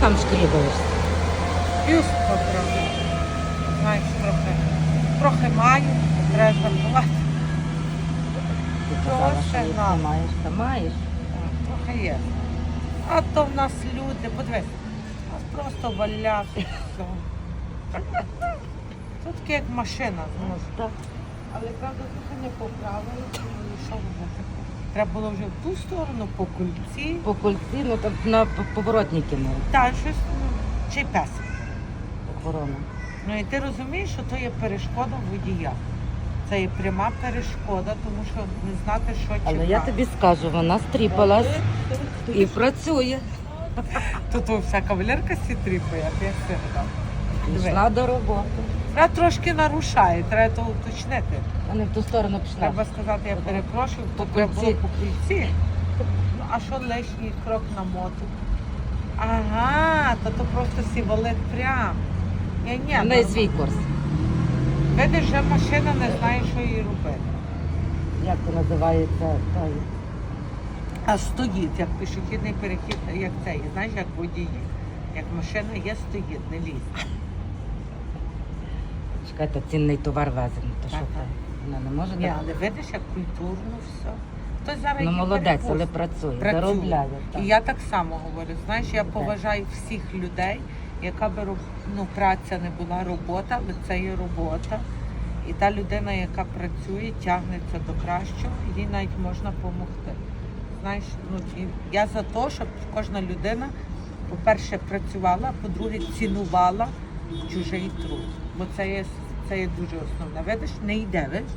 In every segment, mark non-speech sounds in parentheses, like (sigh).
там шкрібаєшся? Плюс потрохи. Знаєш, трохи. Трохи маю, треба жартувати. Що нам? маєш, та маєш. Трохи є. А то в нас люди, подивись, у нас просто валяк все. Тут таке як машина. Але правда трохи не поправили, тому що? Треба було вже в ту сторону, по кульці. По кольці, ну там на поворотники ну, Та щось, ну, чи песик. охорона. Ну і ти розумієш, що то є перешкода водія. Це є пряма перешкода, тому що не знати, що чекати. Але я тобі скажу, вона стріпалась і працює. (laughs) Тут вся кавалерка сітріпає, як я все дав. Пішла до роботи. Вона трошки нарушає, треба то уточнити. А не в ту сторону пішла. Треба сказати, я перепрошую, По то треба було по кульці. Ну, а що лишній крок на моту? Ага, то то просто сівалет прям. Ні, ні, У неї свій курс. Видиш, вже машина не знає, що їй робити. Як це називається? Той. А стоїть, як пішохідний перехід, як цей, знаєш, як водії. Як машина є, стоїть, не лізь. Чекайте, цінний товар веземо. То що це? Вона не може Ні, так? але видиш, як культурно все. Хтось зараз Ну її молодець, перепустить. але працює, Працює. заробляє. так. І я так само говорю. Знаєш, я Так. поважаю всіх людей, яка би роб- ну, праця не була робота, але це є робота. І та людина, яка працює, тягнеться до кращого, їй навіть можна допомогти. Знаєш, ну і я за те, щоб кожна людина, по-перше, працювала, по-друге, цінувала чужий труд. Бо це є, це є дуже основне. Видиш, не йде, видиш?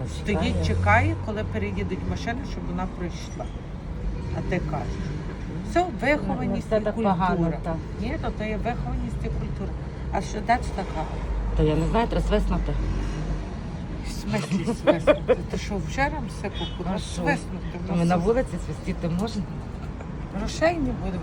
Ну, Стоїть, чекає. коли переїдуть машини, щоб вона пройшла. А ти кажеш. Все, вихованість Ну, і культура. Ні, то, то є вихованість і культура. А що де це така? То я не знаю, треба свиснути. В смислі свиснути? Ти що, вже рамсику А куди свиснути? Ми на вулиці свистіти можна? Грошей не будемо.